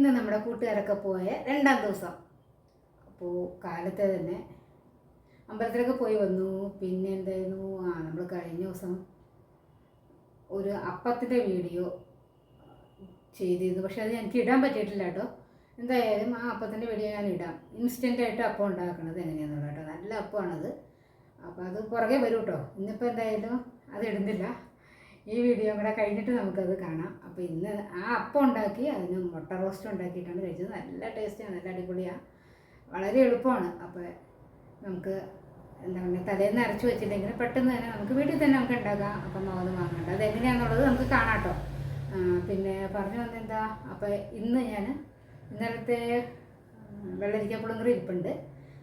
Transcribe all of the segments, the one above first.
ഇന്ന് നമ്മുടെ കൂട്ടുകാരൊക്കെ പോയ രണ്ടാം ദിവസം. അപ്പോൾ കാലത്തെ തന്നെ അമ്പലത്തിലൊക്കെ പോയി വന്നു. പിന്നെ എന്തായിരുന്നു? ആ നമ്മൾ കഴിഞ്ഞ ദിവസം ഒരു അപ്പത്തിന്റെ വീഡിയോ ചെയ്തിരുന്നു. പക്ഷെ അത് എനിക്ക് ഇടാൻ പറ്റിയിട്ടില്ല കേട്ടോ. എന്തായാലും ആ അപ്പത്തിന്റെ വീഡിയോ ഞാൻ ഇടാം. ഇൻസ്റ്റന്റ് ആയിട്ട് അപ്പം ഉണ്ടാക്കുന്നത് എങ്ങനെയാണെന്നുള്ള കേട്ടോ. നല്ല അപ്പമാണത്. അപ്പോൾ അത് പുറകെ വരും കേട്ടോ. ഇന്നിപ്പോൾ എന്തായാലും അത് ഇടുന്നില്ല. ഈ വീഡിയോ കൂടെ കഴിഞ്ഞിട്ട് നമുക്കത് കാണാം. അപ്പോൾ ഇന്ന് ആ അപ്പം ഉണ്ടാക്കി അതിന് മുട്ട റോസ്റ്റ് ഉണ്ടാക്കിയിട്ടാണ് കഴിച്ചത്. നല്ല ടേസ്റ്റാണ് നല്ല അടിപൊളിയാണ് വളരെ എളുപ്പമാണ്. അപ്പോൾ നമുക്ക് എന്താ പറയുക തലേന്ന് അരച്ച് വെച്ചില്ലെങ്കിൽ പെട്ടെന്ന് തന്നെ നമുക്ക് വീട്ടിൽ തന്നെ നമുക്ക് ഉണ്ടാക്കാം. അപ്പം അത് വാങ്ങണ്ട. അത് എങ്ങനെയാണെന്നുള്ളത് നമുക്ക് കാണാട്ടോ പിന്നെ പറഞ്ഞു വന്നെന്താ? അപ്പോൾ ഇന്ന് ഞാൻ ഇന്നലത്തെ വെള്ളരിക്ക പുളിങ്കറി ഇരിപ്പുണ്ട്.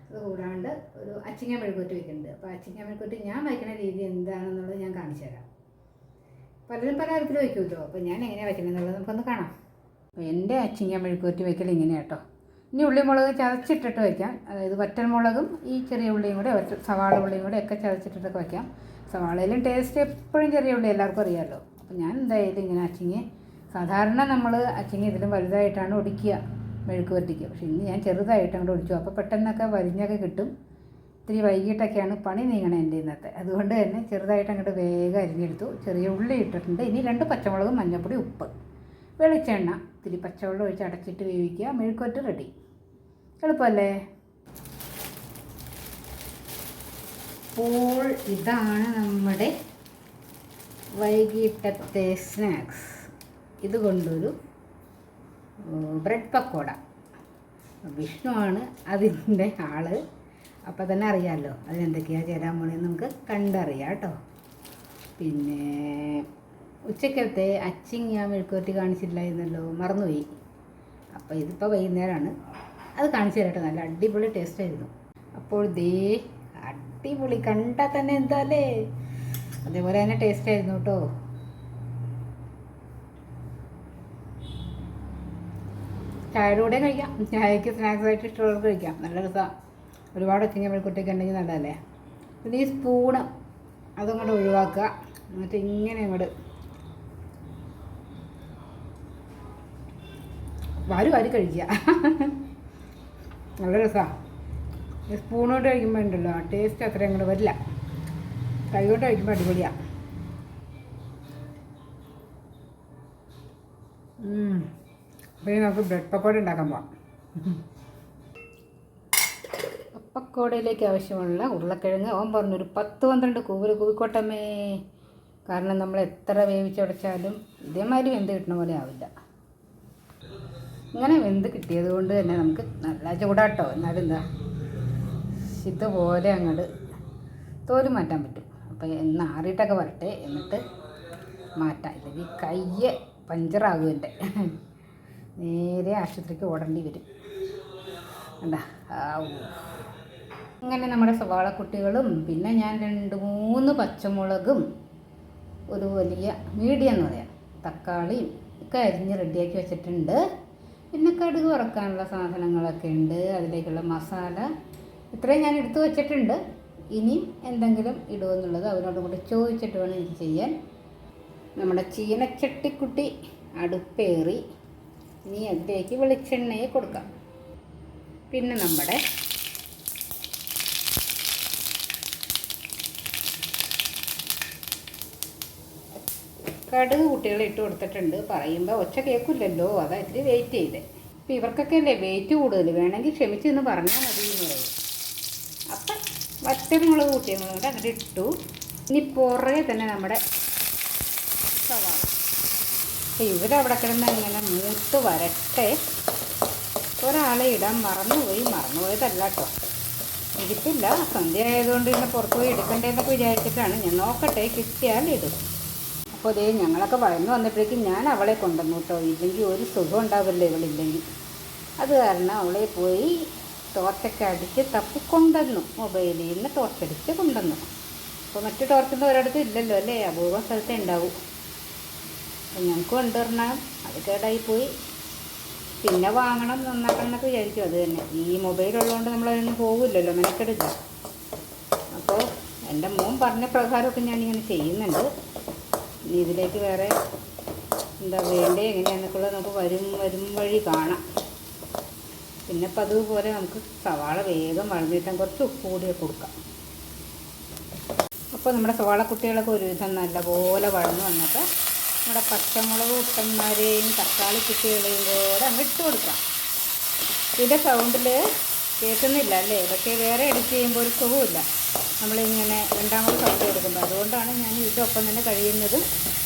അത് കൂടാണ്ട് ഒരു അച്ചിങ്ങ മെഴുകുവറ്റ് വയ്ക്കുന്നുണ്ട് അപ്പോൾ അച്ചിങ്ങ മെഴുകുവറ്റ് ഞാൻ വയ്ക്കുന്ന രീതി എന്താണെന്നുള്ളത് ഞാൻ കാണിച്ചു തരാം. പലരും പല തരത്തിൽ വയ്ക്കുമല്ലോ അപ്പോൾ ഞാൻ എങ്ങനെയാണ് വയ്ക്കണമെന്നുള്ളത് നമുക്കൊന്ന് കാണാം. എന്റെ അച്ചിങ്ങ മെഴുക്കുവറ്റി വയ്ക്കൽ ഇങ്ങനെയാണ് കേട്ടോ ഇനി ഉള്ളിമുളക് ചതച്ചിട്ടിട്ട് വയ്ക്കാം. അതായത് വറ്റൽമുളകും ഈ ചെറിയ ഉള്ളിയും കൂടെ ഒറ്റ സവാള ഉള്ളിയും കൂടെ ഒക്കെ ചതച്ചിട്ടിട്ടൊക്കെ വയ്ക്കാം. സവാളയിലും ടേസ്റ്റ് എപ്പോഴും ചെറിയ ഉള്ളി എല്ലാവർക്കും അറിയാമല്ലോ അപ്പോൾ ഞാൻ എന്തായാലും ഇങ്ങനെ അച്ചിങ്ങ സാധാരണ നമ്മൾ അച്ചിങ്ങ ഇതിലും വലുതായിട്ടാണ് ഒടിക്കുക മെഴുക്ക് വരട്ടിക്കുക പക്ഷേ ഇന്ന് ഞാൻ ചെറുതായിട്ട് അങ്ങോട്ട് ഒടിച്ചു. അപ്പോൾ പെട്ടെന്നൊക്കെ വരിഞ്ഞൊക്കെ കിട്ടും. ഇത്തിരി വൈകിട്ടൊക്കെയാണ് പണി നീങ്ങണേ എന്റെ ഇന്നത്തെ. അതുകൊണ്ട് തന്നെ ചെറുതായിട്ട് അങ്ങോട്ട് വേഗം അരിഞ്ഞെടുത്തു. ചെറിയ ഉള്ളി ഇട്ടിട്ടുണ്ട്. ഇനി രണ്ട് പച്ചമുളകും മഞ്ഞൾപ്പൊടി ഉപ്പ്. വെളിച്ചെണ്ണ. ഇത്തിരി പച്ചവെള്ളം ഒഴിച്ച് അടച്ചിട്ട് വേവിക്കുക. മെഴുക്കുവറ്റ് റെഡി. എളുപ്പമല്ലേ? അപ്പോൾ ഇതാണ് നമ്മുടെ വൈകിട്ടത്തെ സ്നാക്സ്. ഇതുകൊണ്ടൊരു ബ്രെഡ് പക്കോട. വിഷ്ണുവാണ് അതിന്റെ ആൾ. അപ്പോൾ തന്നെ അറിയാമല്ലോ അതിനെന്തൊക്കെയാണ് ചേരാൻ പോണെന്ന് നമുക്ക് കണ്ടറിയാം കേട്ടോ. പിന്നെ ഉച്ചക്കത്തെ അച്ചിങ് ഞാൻ മെഴുക്കുവരട്ടി കാണിച്ചില്ലായിരുന്നല്ലോ മറന്നുപോയി. അപ്പോൾ ഇതിപ്പോൾ വൈകുന്നേരമാണ് അത് കാണിച്ചു തരട്ടെ നല്ല അടിപൊളി ടേസ്റ്റ് ആയിരുന്നു. അപ്പോൾ ദേ അടിപൊളി കണ്ടാൽ തന്നെ എന്താല്ലേ അതേപോലെ തന്നെ ടേസ്റ്റ് ആയിരുന്നു കേട്ടോ. ചായയുടെ കൂടെ കഴിക്കാം. ചായക്ക് സ്നാക്സ് ആയിട്ട് ഇഷ്ടമുള്ളവർക്ക് കഴിക്കാം. നല്ല രസമാണ് ഒരുപാട് അച്ചിങ്ങ വെളുക്കുട്ടിയൊക്കെ ഉണ്ടെങ്കിൽ നല്ലതല്ലേ? പിന്നെ ഈ സ്പൂണ് അതങ്ങോട്ട് ഒഴിവാക്കുക. എന്നിട്ട് ഇങ്ങനെ അങ്ങോട്ട് വാരി വാരി കഴിക്കുക. നല്ല രസമാണ് സ്പൂണോട്ട് കഴിക്കുമ്പോൾ ഉണ്ടല്ലോ ആ ടേസ്റ്റ് അത്രയും അങ്ങോട്ട് വരില്ല. കൈകൊണ്ട് കഴിക്കുമ്പോൾ അടിപൊളിയാണ് പിന്നെ നമുക്ക് ബ്രെഡ് പക്കോട ഉണ്ടാക്കാൻ പോവാം. പക്കോടയിലേക്ക് ആവശ്യമുള്ള ഉരുളക്കിഴങ്ങ്. ഓൻ പറഞ്ഞു ഒരു പത്ത് പന്ത്രണ്ട് കൂവൽ കൂവിക്കോട്ടമ്മേ. കാരണം നമ്മൾ എത്ര വേവിച്ചുടച്ചാലും ഇതേമാതിരി വെന്ത് കിട്ടുന്ന പോലെ ആവില്ല. ഇങ്ങനെ വെന്ത് കിട്ടിയത് കൊണ്ട് തന്നെ നമുക്ക് നല്ല ചൂടാട്ടോ. എന്നാലും എന്താ ഇതുപോലെ അങ്ങോട്ട് തോൽ മാറ്റാൻ പറ്റും. അപ്പോൾ എന്ന് ആറിയിട്ടൊക്കെ വരട്ടെ. എന്നിട്ട് മാറ്റാം. ഇല്ലെങ്കിൽ കയ്യ് പഞ്ചറാകും എന്റെ. നേരെ ആശുപത്രിക്ക് ഓടേണ്ടി വരും. എന്താ അങ്ങനെ നമ്മുടെ സവാള കുട്ടികളും പിന്നെ ഞാൻ രണ്ട് മൂന്ന് പച്ചമുളകും ഒരു വലിയ മീഡിയം എന്ന് പറയാം. തക്കാളിയും ഒക്കെ അരിഞ്ഞ് റെഡിയാക്കി വെച്ചിട്ടുണ്ട്. പിന്നെ കടുക് വറക്കാനുള്ള സാധനങ്ങളൊക്കെ ഉണ്ട്. അതിലേക്കുള്ള മസാല ഇത്രയും ഞാൻ എടുത്തു വച്ചിട്ടുണ്ട്. ഇനിയും എന്തെങ്കിലും ഇടുമെന്നുള്ളത് അവരോടും കൂടി ചോദിച്ചിട്ട് വേണം ഇത് ചെയ്യാൻ. നമ്മുടെ ചീനച്ചട്ടിക്കുട്ടി അടുപ്പേറി ഇനി അതിലേക്ക് വെളിച്ചെണ്ണയെ കൊടുക്കാം. പിന്നെ നമ്മുടെ കടുക് കുട്ടികൾ ഇട്ട് കൊടുത്തിട്ടുണ്ട്. പറയുമ്പോൾ ഒച്ച കേൾക്കില്ലല്ലോ. അതാ ഇത്തിരി വെയിറ്റ് ചെയ്തേ. അപ്പം ഇവർക്കൊക്കെ അല്ലേ വെയിറ്റ് കൂടുതൽ വേണമെങ്കിൽ ക്ഷമിച്ച് എന്ന് പറഞ്ഞാൽ മതി എന്ന് പറയും. അപ്പം വറ്റൽമുളക് കുട്ടികളും കൂടെ അങ്ങനെ ഇട്ടു. ഇനി പുറകെ തന്നെ നമ്മുടെ സവാള. ഇവരവിടെ കിടന്ന് അങ്ങനെ മൂത്ത് വരട്ടെ. ഒരാളെ ഇടാൻ മറന്നുപോയി. മറന്നുപോയതല്ല കേട്ടോ. ഇരിപ്പില്ല. സന്ധ്യ ആയതുകൊണ്ട് ഇന്ന് പുറത്തുപോയി എടുക്കണ്ടേന്നൊക്കെ വിചാരിച്ചിട്ടാണ്. ഞാൻ നോക്കട്ടെ കിട്ടിയാൽ ഇടും. അപ്പോൾ ദേ ഞങ്ങളൊക്കെ വളർന്നു വന്നപ്പോഴേക്കും ഞാൻ അവളെ കൊണ്ടുവന്നു കേട്ടോ. ഇല്ലെങ്കിൽ ഒരു സുഖം ഉണ്ടാവില്ല ഇവളില്ലെങ്കിൽ. അത് കാരണം അവളെ പോയി ടോർച്ചൊക്കെ അടിച്ച് തപ്പിക്കൊണ്ടുവന്നു. മൊബൈലിൽ നിന്ന് ടോർച്ചടിച്ച് കൊണ്ടുവന്നു. അപ്പോൾ മറ്റു ടോർച്ചൊന്നും ഒരിടത്തും ഇല്ലല്ലോ അല്ലേ? അപൂർവ സ്ഥലത്തേ ഉണ്ടാവൂ. അപ്പം ഞങ്ങൾക്ക് കൊണ്ടുവരണം. അത് കേടായി പോയി. പിന്നെ വാങ്ങണം നന്നാക്കണം എന്നൊക്കെ വിചാരിക്കും അത് തന്നെ. ഈ മൊബൈൽ ഉള്ളതുകൊണ്ട് നമ്മളതിനൊന്നും പോകില്ലല്ലോ മെനക്കെടുക്കാം അപ്പോൾ എന്റെ മോൻ പറഞ്ഞ പ്രകാരമൊക്കെ ഞാനിങ്ങനെ ചെയ്യുന്നുണ്ട്. ഇനി ഇതിലേക്ക് വേറെ എന്താ വേണ്ടേ എങ്ങനെയാണെന്നൊക്കെയുള്ളത് നമുക്ക് വരും വരും വഴി കാണാം. പിന്നെ ഇപ്പം അതുപോലെ നമുക്ക് സവാള വേഗം വളർന്നിട്ടാൻ കുറച്ച് ഉപ്പ് കൂടി കൊടുക്കാം. അപ്പോൾ നമ്മുടെ സവാള കുട്ടികളൊക്കെ ഒരുവിധം നല്ലപോലെ വളർന്നു വന്നിട്ട് നമ്മുടെ പച്ചമുളക് കുട്ടന്മാരെയും തക്കാളി കുട്ടികളെയും കൂടെ അങ്ങ് ഇട്ട് കൊടുക്കാം. ഇതിന്റെ സൗണ്ടിൽ കേൾക്കുന്നില്ല അല്ലേ? ഇതൊക്കെ വേറെ എഡിറ്റ് ചെയ്യുമ്പോൾ ഒരു സുഖമില്ല നമ്മളിങ്ങനെ രണ്ടാമത് സൗണ്ട് കൊടുക്കുമ്പോൾ അതുകൊണ്ടാണ് ഞാൻ ഇതിന്റെ ഒപ്പം തന്നെ കഴിയുന്നത്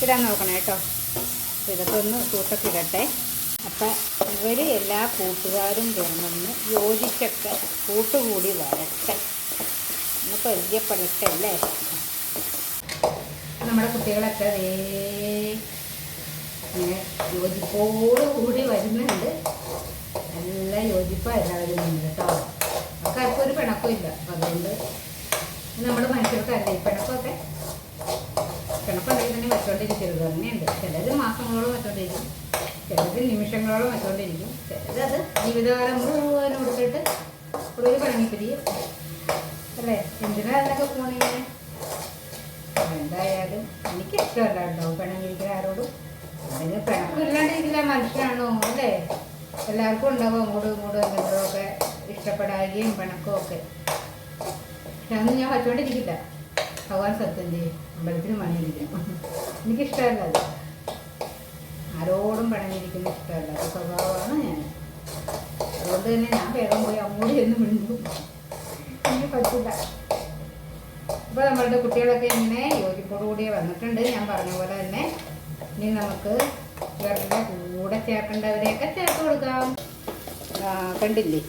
ഇടാൻ നോക്കണം കേട്ടോ. അപ്പോൾ ഇതൊക്കെ ഒന്ന് കൂട്ടൊക്കെ ഇടട്ടെ. അപ്പം ഇവർ എല്ലാ കൂട്ടുകാരും ചേർന്നൊന്ന് യോജിച്ചൊക്കെ കൂട്ടുകൂടി വരട്ടെ. ഒന്ന് പരിചയപ്പെടട്ടെ അല്ലേ? നമ്മുടെ കുട്ടികളൊക്കെ ഇങ്ങനെ യോജിപ്പോട് കൂടി വരുന്നുണ്ട്. നല്ല യോജിപ്പാണ് എല്ലാവരും കേട്ടോ. അവർക്ക് ഒരു പിണക്കവും ഇല്ല. അതുകൊണ്ട് നമ്മൾ മനുഷ്യർക്കല്ലേ ഈ പിണക്കമൊക്കെ. പിണക്കുണ്ടെങ്കിൽ തന്നെ വെച്ചോണ്ടിരിക്കരുത്. അങ്ങനെയുണ്ട്. ചിലത് മാസങ്ങളോളം വെച്ചോണ്ടിരിക്കും. ചിലത് നിമിഷങ്ങളോളം വെച്ചോണ്ടിരിക്കും. ചിലരത് ജീവിതകാലം മുഴുവൻ കൊടുത്തിട്ട് ഒരു പിണങ്ങിപ്പിരിയും അല്ലേ? എന്തിനാ അതിനൊക്കെ പോണിങ്ങനെ എന്തായാലും എനിക്ക് ഇഷ്ടമല്ല കേട്ടോ. പിണങ്ങിയിരിക്കുന്ന ആരോടും. അതിന് പിണക്കില്ലാണ്ടിരിക്കില്ല മനുഷ്യനാണോ? അല്ലേ? എല്ലാവർക്കും ഉണ്ടാവും. അങ്ങോട്ടും ഇങ്ങോട്ടും എന്തെങ്കിലും ഒക്കെ ഇഷ്ടപ്പെടാകുകയും അതൊന്നും ഞാൻ വച്ചോണ്ടിരിക്കില്ല ഭഗവാൻ സത്യം ചെയ്യും അമ്പലത്തിന് മണിയിരിക്കും എനിക്കിഷ്ടമല്ല അത്. ആരോടും പണിഞ്ഞിരിക്കുന്ന ഇഷ്ടമല്ല. അത് സ്വഭാവമാണ് ഞാൻ. അതുകൊണ്ട് തന്നെ ഞാൻ വേഗം പോയി അങ്ങോട്ട് ചെന്ന് വിളിക്കും എനിക്ക് പറ്റില്ല അപ്പോൾ നമ്മളുടെ കുട്ടികളൊക്കെ ഇങ്ങനെ യോജിപ്പോടുകൂടി വന്നിട്ടുണ്ട്. ഞാൻ പറഞ്ഞ പോലെ തന്നെ ഇനി നമുക്ക് ഇവരുടെ കൂടെ ചേർക്കേണ്ടവരെയൊക്കെ ചേർത്ത് കൊടുക്കാം. കണ്ടില്ലേ?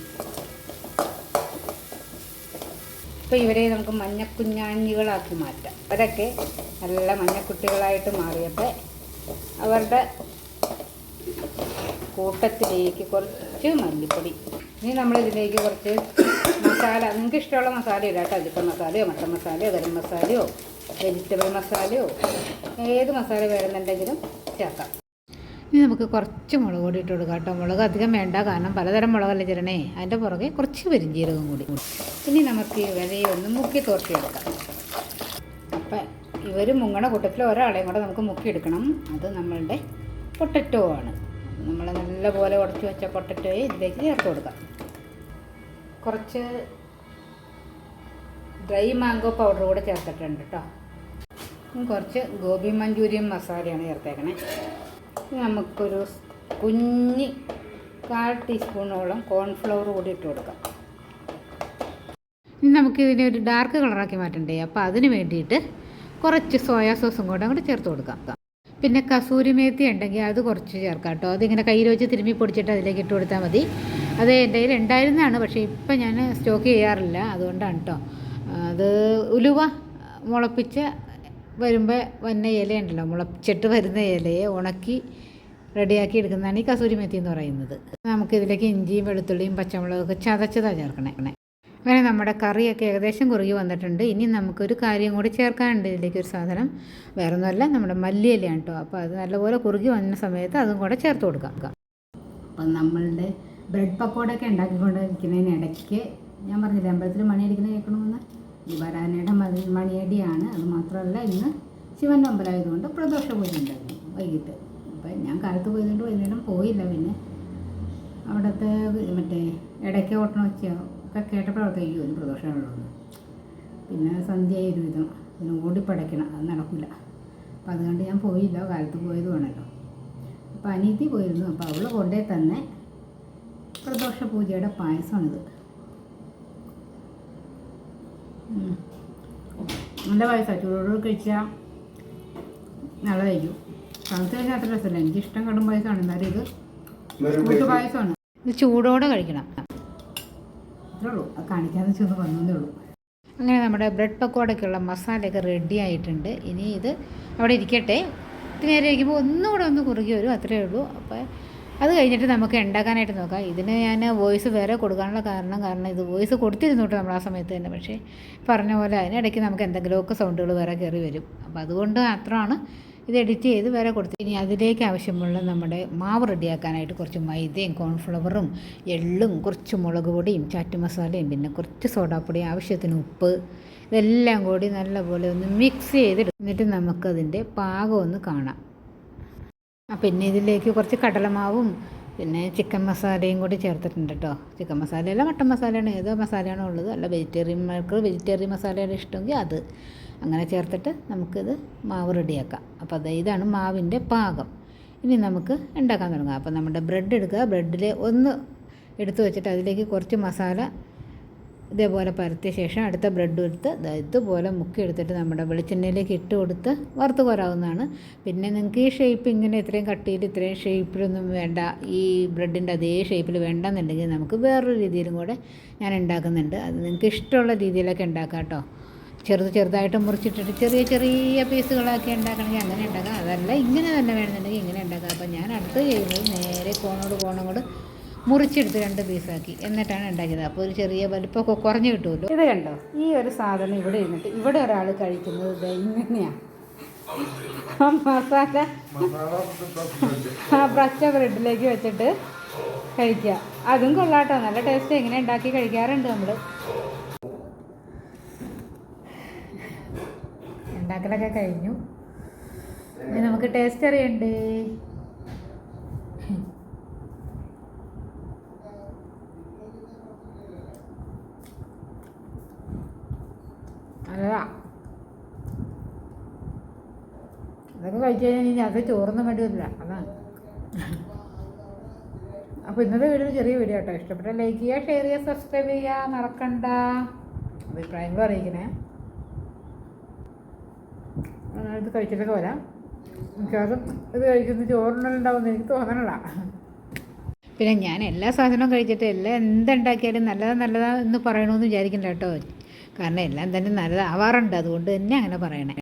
അപ്പോൾ ഇവരെ നമുക്ക് മഞ്ഞക്കുഞ്ഞാഞ്ഞികളാക്കി മാറ്റാം. അവരൊക്കെ നല്ല മഞ്ഞക്കുട്ടികളായിട്ട് മാറിയപ്പോൾ അവരുടെ കൂട്ടത്തിലേക്ക് കുറച്ച് മല്ലിപ്പൊടി. ഇനി നമ്മളിതിലേക്ക് കുറച്ച് മസാല നിങ്ങൾക്ക് ഇഷ്ടമുള്ള മസാല ഇടാം കേട്ടോ. ചിക്കൻ മസാലയോ മട്ടൻ മസാലയോ ഗരം മസാലയോ വെജിറ്റബിൾ മസാലയോ ഏത് മസാല വേണമെന്നുണ്ടെങ്കിലും ചേർക്കാം. ഇനി നമുക്ക് കുറച്ച് മുളക് പൊടി ഇട്ട് കൊടുക്കാം കേട്ടോ. മുളക് അധികം വേണ്ട കാരണം പലതരം മുളകല്ലേ ചേരണേ. അതിന്റെ പുറകെ കുറച്ച് പെരിഞ്ജീരകം കൂടി. ഇനി നമുക്ക് ഇവരെ ഒന്ന് മുക്കി തോർത്തിയെടുക്കാം. അപ്പം ഇവർ മുങ്ങണ കൂട്ടത്തിൽ ഒരാളെയും കൂടെ നമുക്ക് മുക്കിയെടുക്കണം. അത് നമ്മളുടെ പൊട്ടറ്റോ ആണ്. നമ്മൾ നല്ലപോലെ ഉടച്ചു വെച്ച പൊട്ടറ്റോയെ ഇതിലേക്ക് ചേർത്ത് കൊടുക്കാം. കുറച്ച് ഡ്രൈ മാംഗോ പൗഡർ കൂടെ ചേർത്തിട്ടുണ്ട് കേട്ടോ. കുറച്ച് ഗോബി മഞ്ചൂരിയൻ മസാലയാണ് ചേർത്തേക്കണേ. നമുക്കൊരു കുഞ്ഞ് കാൽ ടീസ്പൂണോളം കോൺഫ്ലവർ കൂടി ഇട്ട് കൊടുക്കാം. ഇനി നമുക്കിതിനെ ഒരു ഡാർക്ക് കളറാക്കി മാറ്റണ്ടേ. അപ്പോൾ അതിന് വേണ്ടിയിട്ട് കുറച്ച് സോയാ സോസും കൂടെ അങ്ങോട്ട് ചേർത്ത് കൊടുക്കാം. പിന്നെ കസൂരി മേത്തി ഉണ്ടെങ്കിൽ അത് കുറച്ച് ചേർക്കാം കേട്ടോ. അതിങ്ങനെ കയ്യിൽ വെച്ച് തിരുമ്മി പൊടിച്ചിട്ട് അതിലേക്ക് ഇട്ട് കൊടുത്താൽ മതി. അത് എന്റെ കയ്യിൽ ഉണ്ടായിരുന്നതാണ് പക്ഷേ ഇപ്പം ഞാൻ സ്റ്റോക്ക് ചെയ്യാറില്ല. അതുകൊണ്ടാണ് കേട്ടോ. അത് ഉലുവ മുളപ്പിച്ച വരുമ്പോൾ വന്ന ഇല ഉണ്ടല്ലോ മുളച്ചിട്ട് വരുന്ന ഇലയെ ഉണക്കി റെഡിയാക്കി എടുക്കുന്നതാണ് ഈ കസൂരി മെത്തി എന്ന് പറയുന്നത്. നമുക്ക് ഇതിലേക്ക് ഇഞ്ചിയും വെളുത്തുള്ളിയും പച്ചമുളകൊക്കെ ചതച്ചതാണ് ചേർക്കണേ. അങ്ങനെ നമ്മുടെ കറിയൊക്കെ ഏകദേശം കുറുകി വന്നിട്ടുണ്ട്. ഇനി നമുക്കൊരു കാര്യം കൂടി ചേർക്കാനുണ്ട്. ഇതിലേക്ക് ഒരു സാധനം വേറെ ഒന്നുമല്ല നമ്മുടെ മല്ലിയിലയാണ് കേട്ടോ. അപ്പോൾ അത് നല്ലപോലെ കുറുകി വന്ന സമയത്ത് അതും കൂടെ ചേർത്ത് കൊടുക്കാം. അപ്പം നമ്മളുടെ ബ്രെഡ് പക്കോടൊക്കെ ഉണ്ടാക്കിക്കൊണ്ടിരിക്കുന്നതിന് ഇടയ്ക്ക് ഞാൻ പറഞ്ഞില്ലേ അമ്പലത്തിൽ മണിയടിക്കുന്നത് കേൾക്കണമെന്ന് ഈ വരാനയുടെ മതി മണിയടിയാണ്. അത് മാത്രമല്ല ഇന്ന് ശിവന്റെ അമ്പലമായതുകൊണ്ട് പ്രദോഷ പൂജ ഉണ്ടായിരുന്നു വൈകിട്ട്. അപ്പം ഞാൻ കാലത്ത് പോയതുകൊണ്ട് വൈകുന്നേരം പോയില്ല. പിന്നെ അവിടുത്തെ മറ്റേ ഇടയ്ക്ക് ഓട്ടണം വെച്ചോ ഒക്കെ കേട്ടപ്പോഴൊക്കെ അയ്യോ ഒരു പ്രദോഷമുള്ളൂ പിന്നെ സന്ധ്യ ഒരുവിധം പിന്നെ ഓടിപ്പടയ്ക്കണം. അത് നടക്കില്ല. അപ്പം അതുകൊണ്ട് ഞാൻ പോയില്ല. കാലത്ത് പോയത് വേണമല്ലോ അപ്പം അനീതി പോയിരുന്നു. അപ്പോൾ അവൾ കൊണ്ടേ തന്നെ പ്രദോഷ പൂജയുടെ പായസമാണിത്. നല്ല പായസമാണ് ചൂടോട് കഴിച്ചാൽ നല്ലതായിരിക്കും തണുത്ത് കഴിഞ്ഞാൽ അത്ര രസമില്ല. എനിക്കിഷ്ടം കടും പായസമാണ്. എന്നാലും ഇത് കൂട്ടു പായസമാണ്. ഇത് ചൂടോടെ കഴിക്കണം. അത്രേ ഉള്ളൂ. അത് കാണിക്കാന്ന് വെച്ചൊന്ന് വന്നതേ ഉള്ളൂ. അങ്ങനെ നമ്മുടെ ബ്രെഡ് പക്കോടൊക്കെയുള്ള മസാലയൊക്കെ റെഡി ആയിട്ടുണ്ട്. ഇനി ഇത് അവിടെ ഇരിക്കട്ടെ. ഇത് നേരെ ഇരിക്കുമ്പോൾ ഒന്നുകൂടെ ഒന്ന് കുറുകി വരും. അത്രയേ ഉള്ളൂ. അപ്പോൾ അത് കഴിഞ്ഞിട്ട് നമുക്ക് ഉണ്ടാക്കാനായിട്ട് നോക്കാം. ഇതിന് ഞാൻ വോയിസ് വേറെ കൊടുക്കാനുള്ള കാരണം കാരണം ഇത് വോയിസ് കൊടുത്തിരുന്നുട്ട് നമ്മൾ ആ സമയത്ത് തന്നെ. പക്ഷേ പറഞ്ഞ പോലെ അതിനിടയ്ക്ക് നമുക്ക് എന്തെങ്കിലുമൊക്കെ സൗണ്ടുകൾ വേറെ കയറി വരും. അപ്പോൾ അതുകൊണ്ട് മാത്രമാണ് ഇത് എഡിറ്റ് ചെയ്ത് വേറെ കൊടുത്തു ഇനി അതിലേക്ക് ആവശ്യമുള്ള നമ്മുടെ മാവ് റെഡിയാക്കാനായിട്ട് കുറച്ച് മൈദയും കോൺഫ്ലവറും എള്ളും കുറച്ച് മുളക് പൊടിയും ചാറ്റ് മസാലയും പിന്നെ കുറച്ച് സോഡാപ്പൊടിയും ആവശ്യത്തിന് ഉപ്പ് ഇതെല്ലാം കൂടി നല്ലപോലെ ഒന്ന് മിക്സ് ചെയ്തിട്ട് എന്നിട്ട് നമുക്കതിന്റെ പാകം ഒന്ന് കാണാം. പിന്നെ ഇതിലേക്ക് കുറച്ച് കടലമാവും പിന്നെ ചിക്കൻ മസാലയും കൂടി ചേർത്തിട്ടുണ്ട് കേട്ടോ ചിക്കൻ മസാലയല്ല മട്ടൻ മസാലയാണ് ഏതോ മസാലയാണോ ഉള്ളത്. അല്ല വെജിറ്റേറിയന്മാർക്ക് വെജിറ്റേറിയൻ മസാലയാണ് ഇഷ്ടമെങ്കിൽ അത്. അങ്ങനെ ചേർത്തിട്ട് നമുക്കിത് മാവ് റെഡിയാക്കാം. അപ്പോൾ അത് ഇതാണ് മാവിന്റെ പാകം. ഇനി നമുക്ക് ഉണ്ടാക്കാൻ തുടങ്ങാം. അപ്പോൾ നമ്മുടെ ബ്രെഡ് എടുക്കുക. ബ്രെഡിൽ ഒന്ന് എടുത്തു വെച്ചിട്ട് അതിലേക്ക് കുറച്ച് മസാല ഇതേപോലെ പരത്തിയ ശേഷം അടുത്ത ബ്രെഡ് എടുത്ത് ഇതുപോലെ മുക്കി എടുത്തിട്ട് നമ്മുടെ വെളിച്ചെണ്ണയിലേക്ക് ഇട്ട് കൊടുത്ത് വറുത്ത് കോരാവുന്നതാണ്. പിന്നെ നിങ്ങൾക്ക് ഈ ഷേപ്പ് ഇങ്ങനെ ഇത്രയും കട്ടിയിൽ ഇത്രയും ഷേപ്പിലൊന്നും വേണ്ട ഈ ബ്രെഡിന്റെ അതേ ഷേപ്പിൽ വേണ്ടെന്നുണ്ടെങ്കിൽ നമുക്ക് വേറൊരു രീതിയിലും കൂടെ ഞാൻ ഉണ്ടാക്കുന്നുണ്ട്. അത് നിങ്ങൾക്ക് ഇഷ്ടമുള്ള രീതിയിലൊക്കെ ഉണ്ടാക്കാം കേട്ടോ ചെറുത് ചെറുതായിട്ട് മുറിച്ചിട്ടിട്ട് ചെറിയ ചെറിയ പീസുകളൊക്കെ ഉണ്ടാക്കണമെങ്കിൽ അങ്ങനെ ഉണ്ടാക്കാം. അതല്ല ഇങ്ങനെ തന്നെ വേണമെന്നുണ്ടെങ്കിൽ ഇങ്ങനെ ഉണ്ടാക്കാം. അപ്പോൾ ഞാൻ അടുത്ത് ചെയ്യുന്നത് നേരെ കോണോട് കോണം കൊണ്ട് മുറിച്ചെടുത്ത് രണ്ട് പീസാക്കി എന്നിട്ടാണ് ഉണ്ടാക്കിയത്. അപ്പോൾ ഒരു ചെറിയ വലിപ്പമൊക്കെ കുറഞ്ഞു കിട്ടുമല്ലോ. ഇത് കണ്ടോ? ഈ ഒരു സാധനം ഇവിടെ ഇരുന്നിട്ട് ഇവിടെ ഒരാൾ കഴിക്കുന്നത് ഇങ്ങനെയാണ് മസാല ആ പച്ച ബ്രെഡിലേക്ക് വെച്ചിട്ട് കഴിക്കുക. അതും കൊള്ളാട്ടോ. നല്ല ടേസ്റ്റ് എങ്ങനെ ഉണ്ടാക്കി കഴിക്കാറുണ്ട് നമ്മൾ ഉണ്ടാക്കലൊക്കെ കഴിഞ്ഞു. നമുക്ക് ടേസ്റ്റ് അറിയണ്ടേ? നല്ലതാ അതൊക്കെ കഴിച്ചു കഴിഞ്ഞാൽ ഇനി അത് ചോറൊന്നും വേണ്ടി വരില്ല. അതാണ് അപ്പോൾ ഇന്നത്തെ വീഡിയോ ചെറിയ വീഡിയോ കേട്ടോ ഇഷ്ടപ്പെട്ട ലൈക്ക് ചെയ്യുക ഷെയർ ചെയ്യുക സബ്സ്ക്രൈബ് ചെയ്യുക. മറക്കണ്ട. അഭിപ്രായങ്ങൾ അറിയിക്കണേ. ഇത് കഴിച്ചിട്ടൊക്കെ വരാം. മിക്കവാറും ഇത് കഴിക്കുന്ന ചോറിനുണ്ടാവുമെന്ന് എനിക്ക് തോന്നണില്ല പിന്നെ ഞാൻ എല്ലാ സാധനവും കഴിച്ചിട്ട് എല്ലാം എന്തുണ്ടാക്കിയാലും നല്ലതാ നല്ലതാ എന്ന് പറയണമെന്ന് വിചാരിക്കില്ല കേട്ടോ. കാരണം എല്ലാം തന്നെ നല്ലതാവാറുണ്ട്. അതുകൊണ്ട് തന്നെ അങ്ങനെ പറയണേ.